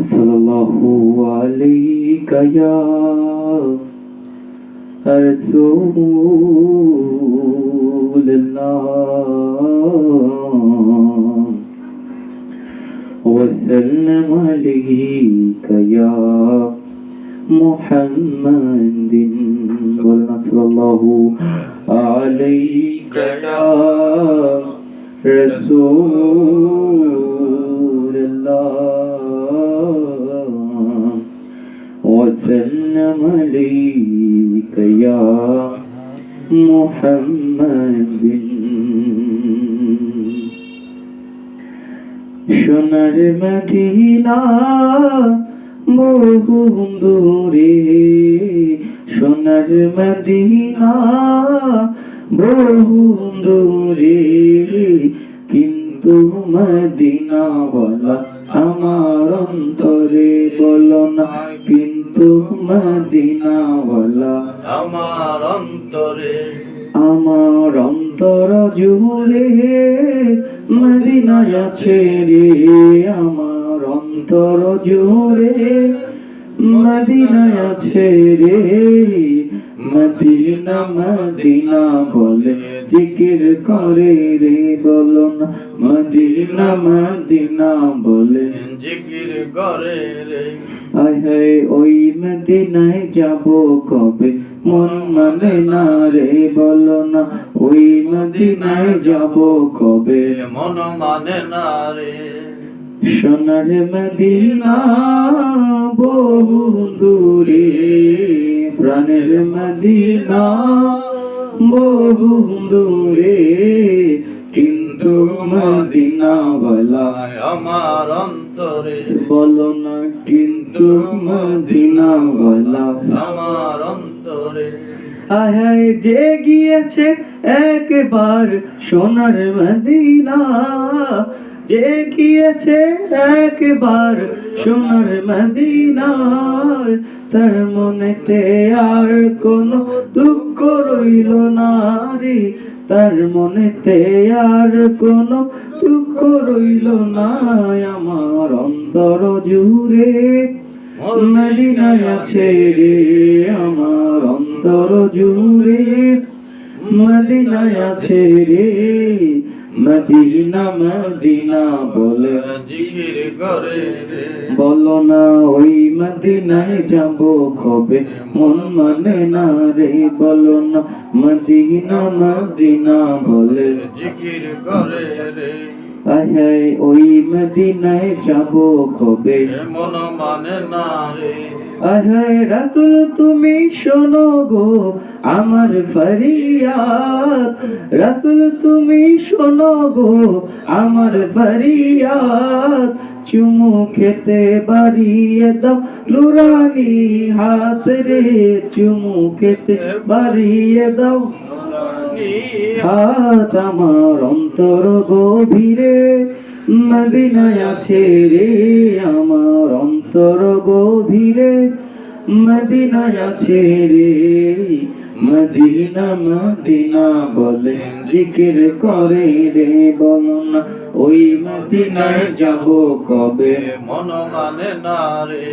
صلى الله عليك يا رسول الله. وسلم عليك يا محمد صلى الله عليك يا رسول عليك يا محمد সোনার মদিনা বহু দূরে সোনার মদিনা বহু দূরে কিন্তু মদিনা বলা আমার অন্তরে বলো না। কিন্তু মদিনা বলা আমার অন্তরে। আমার অন্তর জুড়ে মদিনায় আছে রে। আমার অন্তর জুড়ে মদিনায় আছে রে। মদিনা মদিনা বলে জিকির করে রে বলো না মদিনা মদিনা বলে জিকির করে রে। আয় হায়, ওই মদিনায় যাব কবে? মন মানে না রে বলো না ওই মদিনায় যাব কবে? মন মানে না রে। সোনার মদিনা বহু দূরে। প্রাণের মদিনা বহু দূরে কিন্তু মদিনা বলা আয় আমার অন্তরে। বলো না। কিন্তু মদিনা বলা আমার অন্তরে। আহায় যে গিয়েছে একবার সোনার মদিনা যে গিয়েছে একবার সোনার মদিনা তার মনেতে আর কোনো দুঃখ রইল না রে। তার মনেতে আর কোনো দুঃখ রইল না, আমার অন্তর জুড়ে। মদিনায় আছে রে, আমার অন্তর জুড়ে। মদিনায় আছে রে মদিনা মদিনা বলে। জিকির করে রে। বলো না ওই মদিনায় যাব কবে? মন মানে না রে বলো না। মদিনা মদিনা বলে। জিকির করে রে। আহে ওই মদিনায় যাব কবে? মন মানে না রে। আহে রাসুল তুমি শোনো গো আমার ফরিয়াদ। রাসুল তুমি শোনো গো আমার ফরিয়াদ। চুমু খেতে বাড়িয়ে দাও নুরানি হাত রে চুমু খেতে বাড়িয়ে দাও। হাত আমার অন্তর গভীরে মদিনায় আছে রে আমার অন্তর গভীরে মদিনায় আছে রে। মদিনা মদিনা বলে জিকির করে রে বলুন ওই মদিনায় যাব কবে? মন মানে না রে।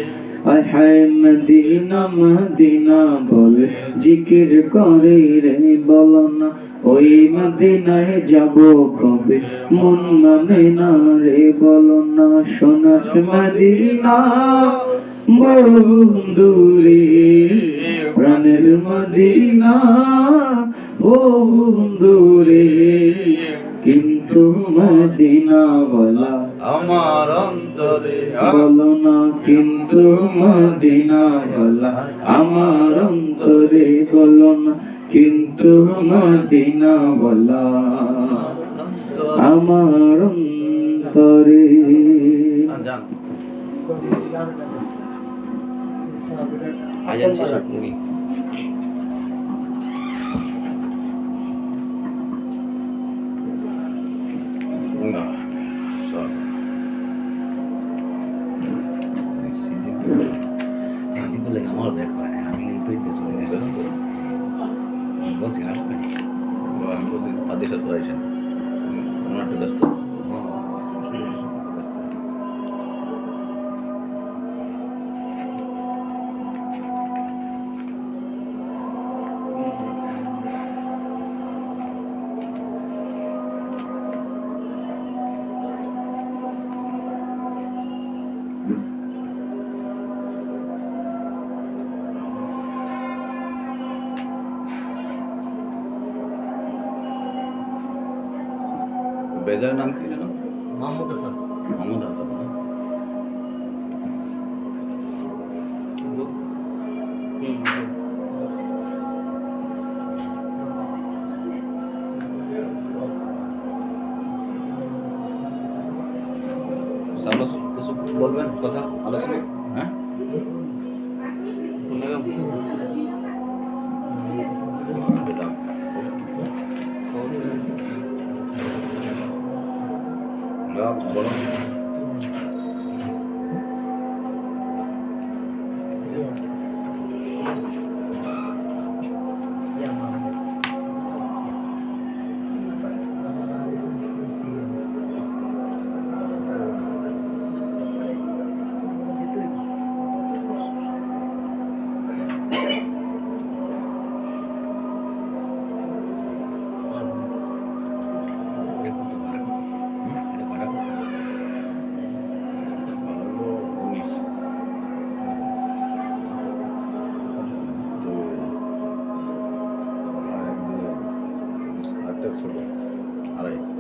আয় হায় মদিনা মদিনা বলে জিকির করে রে বলো না ওই মদিনায় যাব কবে? মন মানে না রে বলো না সোনার মদিনা বন্ধুরে প্রাণের মদিনা বন্ধুরে কিন্তু মদিনা বলা আমার অন্তরে বলো না কিন্তু মদিনা বলা আমার অন্তরে বলো না। কিন্তু মদিনা বলা আমার অন্তরে আজান শেষ মুভি শান্তি Corporation, not to the. ম্যানেজারের নাম কি জানো মাহমুদ হাসান। মোহাম্মদ হাসান না? কিছু বলবেন কথা? আলোচনা? হ্যাঁ? দাও, বলো আটটা ছোট আড়াই।